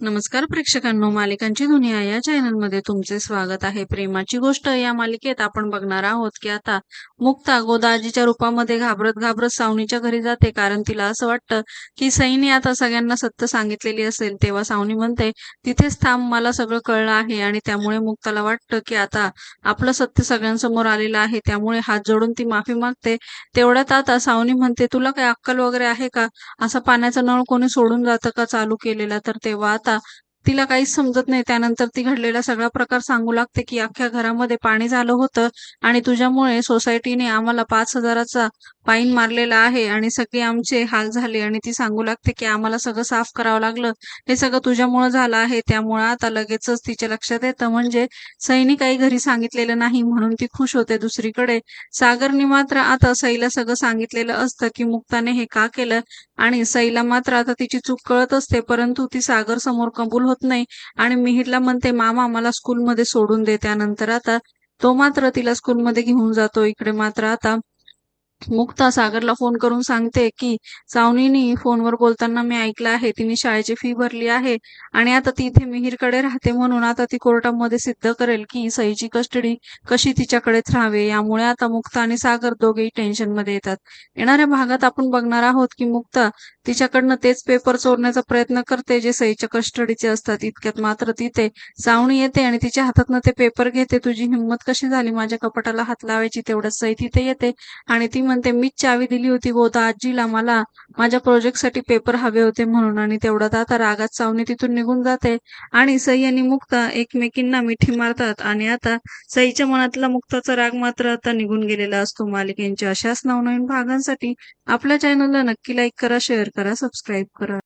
नमस्कार प्रेक्षकांनो मालिकांची दुनिया या चॅनलमध्ये तुमचे स्वागत आहे. प्रेमाची गोष्ट या मालिकेत आपण बघणार आहोत की आता मुक्ता गोदाजीच्या रूपामध्ये घाबरत घाबरत सावनीच्या घरी जाते. कारण तिला असं वाटतं की सईने आता सगळ्यांना सत्य सांगितलेली असेल. तेव्हा सावनी म्हणते तिथेच थांब मला सगळं कळलं आहे. आणि त्यामुळे मुक्ताला वाटतं की आता आपलं सत्य सगळ्यांसमोर आलेलं आहे. त्यामुळे हात जोडून ती माफी मागते. तेवढ्यात आता सावनी म्हणते तुला काही अक्कल वगैरे आहे का? असा पाण्याचा नळ कोणी सोडून जातं का चालू केलेला? तर तेव्हा आता तिला काहीच समजत नाही. त्यानंतर ती घडलेला सगळा प्रकार सांगू लागते की अख्ख्या घरामध्ये पाणी झालं होतं आणि तुझ्यामुळे सोसायटीने आम्हाला पाच हजाराचा फाईन मारलेला आहे आणि सगळे आमचे हाल झाले. आणि ती सांगू लागते की आम्हाला सगळं साफ करावं लागलं. हे सगळं तुझ्यामुळे झालं आहे. त्यामुळे आता लगेचच तिच्या लक्षात येतं. म्हणजे सईने काही घरी सांगितलेलं नाही म्हणून ती खुश होते दुसरीकडे. सागरने मात्र आता सईला सगळं सांगितलेलं असतं की मुक्ताने हे का केलं? आणि सईला मात्र आता तिची चूक कळत असते. परंतु ती सागर समोर कबूल होत. नाही. आणि मिहिरला म्हणते मामा मला स्कूलमध्ये सोडून दे त्यानंतर आता. तो मात्र तिला स्कूलमध्ये घेऊन जातो. इकडे मात्र आता मुक्ता सागरला फोन करून सांगते की सावनीनी फोनवर बोलताना मी ऐकलं आहे तिने शाळेची फी भरली आहे आणि आता ती इथे मिहीरकडे राहते म्हणून आता ती कोर्टामध्ये सिद्ध करेल की सईची कस्टडी कशी तिच्याकडेच राहावे यामुळे आता मुक्ता आणि सागर दोघेही टेन्शनमध्ये येतात. येणाऱ्या भागात आपण बघणार आहोत की मुक्ता तिच्याकडनं तेच पेपर चोरण्याचा प्रयत्न करते जे सईच्या कस्टडीचे असतात. इतक्यात मात्र तिथे सावणी येते आणि तिच्या हातातनं ते पेपर घेते. तुझी हिंमत कशी झाली? माझ्या कपाटाला हात लावायची तेवढ्यात सई तिथे येते आणि ती म्हणते मीच चावी दिली होती गोता आजीला मला. माझ्या प्रोजेक्टसाठी पेपर हवे होते म्हणून. आणि तेवढ्यात आता रागात सावनी तिथून निघून जाते. आणि सई आणि मुक्ता एकमेकींना मिठी मारतात. आणि आता सईच्या मनातला मुक्ताचा राग मात्र आता निघून गेलेला असतो मालिकेंच्या अशाच नवनवीन भागांसाठी. आपल्या चॅनलला नक्की लाईक करा शेअर करा सबस्क्राईब करा.